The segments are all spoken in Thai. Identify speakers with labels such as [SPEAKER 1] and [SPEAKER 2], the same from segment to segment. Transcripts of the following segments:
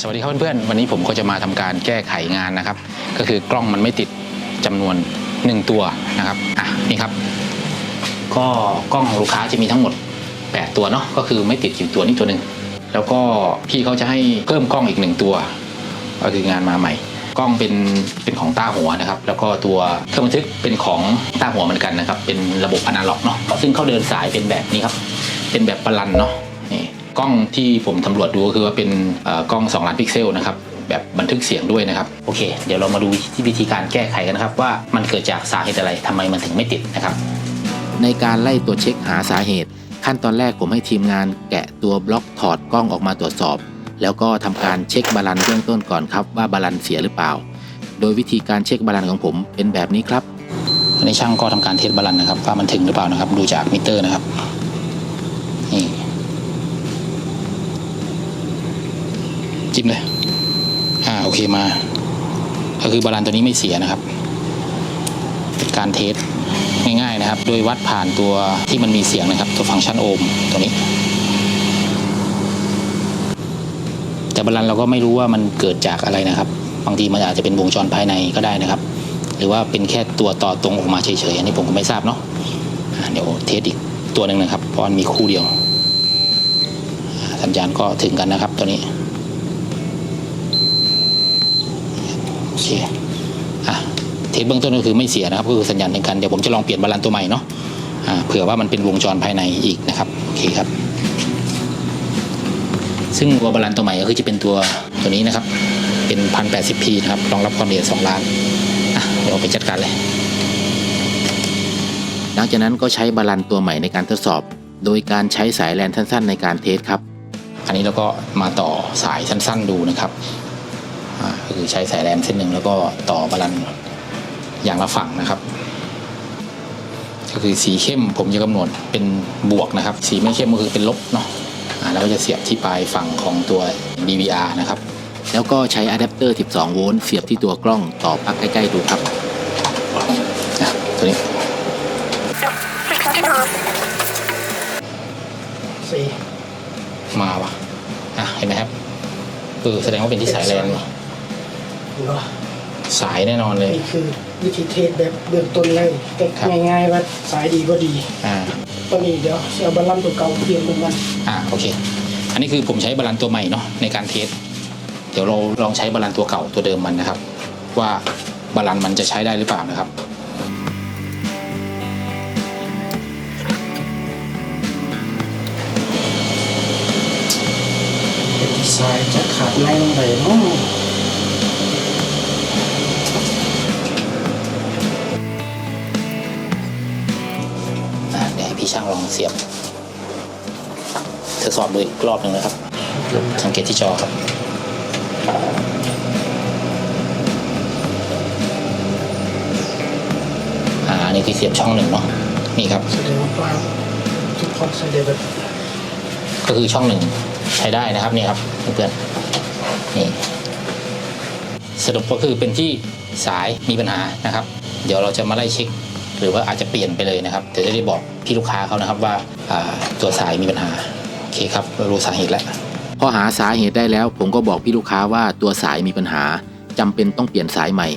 [SPEAKER 1] สวัสดีครับเพื่อนๆ วันนี้ผมก็จะมาทำการแก้ไขงานนะครับ ก็คือกล้องมันไม่ติดจำนวน 1 ตัวนะครับอะนี่ครับ ก็กล้องลูกค้าจะมีทั้งหมด 8 ตัวเนาะก็คือไม่ติดอยู่ตัวนี้ตัวหนึ่งแล้วก็พี่เขาจะให้เพิ่มกล้องอีกหนึ่งตัว ก็คืองานมาใหม่ กล้องเป็นเป็นของต้าหัวนะครับ แล้วก็ตัวเครื่องบันทึกเป็นของต้าหัวเหมือนกันนะครับ เป็นระบบอนาล็อกเนาะซึ่งเขาเดินสายเป็นแบบนี้ครับ เป็นแบบปลันเนาะ กล้องที่ผมสำรวจดูก็คือว่าเป็นเอ่อกล้อง2ล้านพิกเซลนะครับแบบบันทึกเสียงด้วยนะครับโอเค เดี๋ยวเรามาดูที่วิธีการแก้ไขกันนะครับว่ามันเกิดจากสาเหตุอะไรทำไมมันถึงไม่ติดนะครับ
[SPEAKER 2] ในการไล่ตรวจเช็คหาสาเหตุ ขั้นตอนแรกผมให้ทีมงานแกะตัวบล็อกถอดกล้องออกมาตรวจสอบ แล้วก็ทำการเช็คบาลานซ์เบื้องต้นก่อนครับว่าบาลานซ์เสียหรือเปล่า โดยวิธีการเช็คบาลานซ์ของผมเป็นแบบนี้ครับ
[SPEAKER 1] อันนี้ช่างก็ทำการเทสบาลานซ์นะครับว่ามันถึงหรือเปล่านะครับ ดูจากมิเตอร์นะครับ จิ้มเลย อ่าโอเคมา ก็คือบาลานตัวนี้ไม่เสียนะครับ เป็นการเทสง่ายๆนะครับ โดยวัดผ่านตัวที่มันมีเสียงนะครับ ตัวฟังก์ชันโอห์มตัวนี้ แต่บาลานเราก็ไม่รู้ว่ามันเกิดจากอะไรนะครับ บางทีมันอาจจะเป็นวงจรภายในก็ได้นะครับ หรือว่าเป็นแค่ตัวต่อตรงออกมาเฉยๆอันนี้ผมก็ไม่ทราบเนาะเดี๋ยวเทสอีกตัวหนึ่งนะครับเพราะมันมีคู่เดียวสัญญาณก็ถึงกันนะครับตัวนี้ เคอะเทสเบื้องต้นก็คือไม่เสียนะครับก็คือสัญญาณถึงกันเดี๋ยวผมจะลองเปลี่ยนบาลานซ์ตัวใหม่เนาะอ่าเผื่อว่ามันเป็นวงจรภายในอีกนะครับโอเคครับ ซึ่งตัวบาลานซ์ตัวใหม่ก็คือจะเป็นตัวตัวนี้นะครับ เป็น 1080p นะครับรองรับความละเอียด2ล้านอะเดี๋ยวไปจัดการเลย
[SPEAKER 2] หลังจากนั้นก็ใช้บาลานซ์ตัวใหม่ในการทดสอบ โดยการใช้สายแลนสั้น ๆ ในการเทสครับ
[SPEAKER 1] อันนี้เราก็มาต่อสายสั้น ๆ ดูนะครับ ก็คือใช้สายแลนเส้นหนึ่งแล้วก็ต่อบาลันอย่างละฝั่งนะครับ ก็คือสีเข้มผมจะกำหนดเป็นบวกนะครับ สีไม่เข้มก็คือเป็นลบเนาะอ่าแล้วก็จะเสียบที่ปลายฝั่งของตัว DVR นะครับ
[SPEAKER 2] แล้วก็ใช้อะแดปเตอร์ 12 โวลต์เสียบที่ตัวกล้องต่อปลั๊กใกล้ๆดูครับ
[SPEAKER 1] อะตัวนี้
[SPEAKER 3] สี่
[SPEAKER 1] มาวะอะเห็นไหมครับเออแสดงว่าเป็นที่สายแลน
[SPEAKER 3] เห็นปะ
[SPEAKER 1] สายแน่นอนเลย
[SPEAKER 3] นี่คือวิธีเทสแบบเบื้องต้นเลยแต่
[SPEAKER 1] ครับ
[SPEAKER 3] ง่ายๆว่าสายดีก็ดี
[SPEAKER 1] อ่า
[SPEAKER 3] ตอนนี้เดี๋ยวเอาบาลานซ์ตัวเก่าเปลี่ยนเป็นมัน
[SPEAKER 1] อ่าโอเค อันนี้คือผมใช้บาลานซ์ตัวใหม่เนาะในการเทส เดี๋ยวเราลองใช้บาลานซ์ตัวเก่าตัวเดิมมันนะครับ ว่าบาลานซ์มันจะใช้ได้หรือเปล่านะครับ
[SPEAKER 3] เป็นสายจะขาดในลงไปเนาะ
[SPEAKER 1] เสียบทดสอบดูอีกรอบหนึ่งนะครับ สังเกตที่จอครับ อ่าอันนี้คือเสียบช่องหนึ่งเนาะ นี่ครับ
[SPEAKER 3] แสดงว่าปลาทุกคนใส่ได้แบบ
[SPEAKER 1] ก็คือช่องหนึ่งใช้ได้นะครับนี่ครับเพื่อนๆ นี่สรุปก็คือเป็นที่สายมีปัญหานะครับ เดี๋ยวเราจะมาไล่เช็ค หรือว่าอาจจะเปลี่ยนไปเลยนะครับเดี๋ยวจะได้บอกพี่ลูกค้าเขานะครับว่าตัวสายมีปัญหาโอเคครับเรารู้สาเหตุแล้ว
[SPEAKER 2] พอหาสาเหตุได้แล้ว ผมก็บอกพี่ลูกค้าว่าตัวสายมีปัญหาจำเป็นต้องเปลี่ยนสายใหม่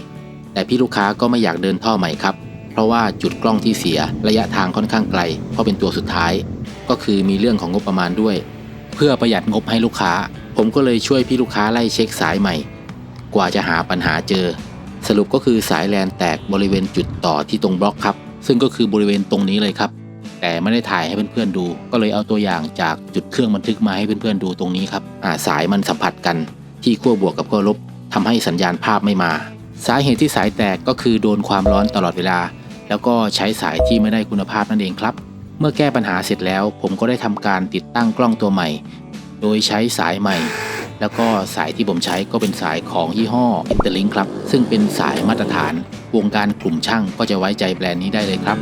[SPEAKER 2] แต่พี่ลูกค้าก็ไม่อยากเดินท่อใหม่ครับ เพราะว่าจุดกล้องที่เสียระยะทางค่อนข้างไกล เพราะเป็นตัวสุดท้าย ก็คือมีเรื่องของงบประมาณด้วย เพื่อประหยัดงบให้ลูกค้า ผมก็เลยช่วยพี่ลูกค้าไล่เช็คสายใหม่ กว่าจะหาปัญหาเจอ สรุปก็คือสายแลนแตกบริเวณจุดต่อที่ตรงบล็อกครับ ซึ่งก็คือบริเวณตรงนี้เลยครับ แต่ไม่ได้ถ่ายให้เพื่อนๆดู ก็เลยเอาตัวอย่างจากจุดเครื่องบันทึกมาให้เพื่อนๆดูตรงนี้ครับาสายมันสัมผัสกันที่ขั้วบวกกับขั้วลบทำให้สัญญาณภาพไม่มา สาเหตุที่สายแตกก็คือโดนความร้อนตลอดเวลา แล้วก็ใช้สายที่ไม่ได้คุณภาพนั่นเองครับ เมื่อแก้ปัญหาเสร็จแล้ว ผมก็ได้ทำการติดตั้งกล้องตัวใหม่ โดยใช้สายใหม่ แล้วก็สายที่ผมใช้ก็เป็นสายของยี่ห้อ Interlink ครับ ซึ่งเป็นสายมาตรฐาน วงการกลุ่มช่างก็จะไว้ใจแบรนด์นี้ได้เลยครับ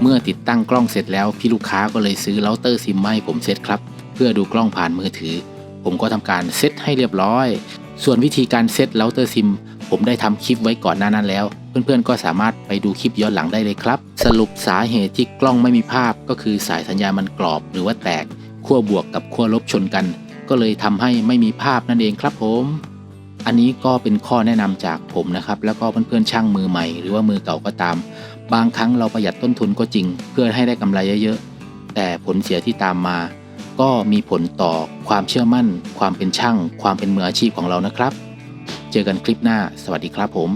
[SPEAKER 2] เมื่อติดตั้งกล้องเสร็จแล้วพี่ลูกค้าก็เลยซื้อเราเตอร์ซิมให้ผมเซตครับ เพื่อดูกล้องผ่านมือถือ ผมก็ทำการเซตให้เรียบร้อย ส่วนวิธีการเซตเราเตอร์ซิม ผมได้ทำคลิปไว้ก่อนหน้านั้นแล้ว
[SPEAKER 1] เพื่อนๆ ก็สามารถไปดูคลิปย้อนหลังได้เลยครับ สรุปสาเหตุที่กล้องไม่มีภาพ ก็คือสายสัญญาณมันกรอบหรือว่าแตกขั้วบวกกับขั้วลบชนกัน ก็เลยทำให้ไม่มีภาพนั่นเองครับผม อันนี้ก็เป็นข้อแนะนำจากผมนะครับ แล้วก็เพื่อนๆช่างมือใหม่หรือว่ามือเก่าก็ตาม บางครั้งเราประหยัดต้นทุนก็จริง เพื่อให้ได้กำไรเยอะๆแต่ผลเสียที่ตามมา ก็มีผลต่อความเชื่อมั่น ความเป็นช่าง ความเป็นมืออาชีพของเรานะครับ เจอกันคลิปหน้า สวัสดีครับผม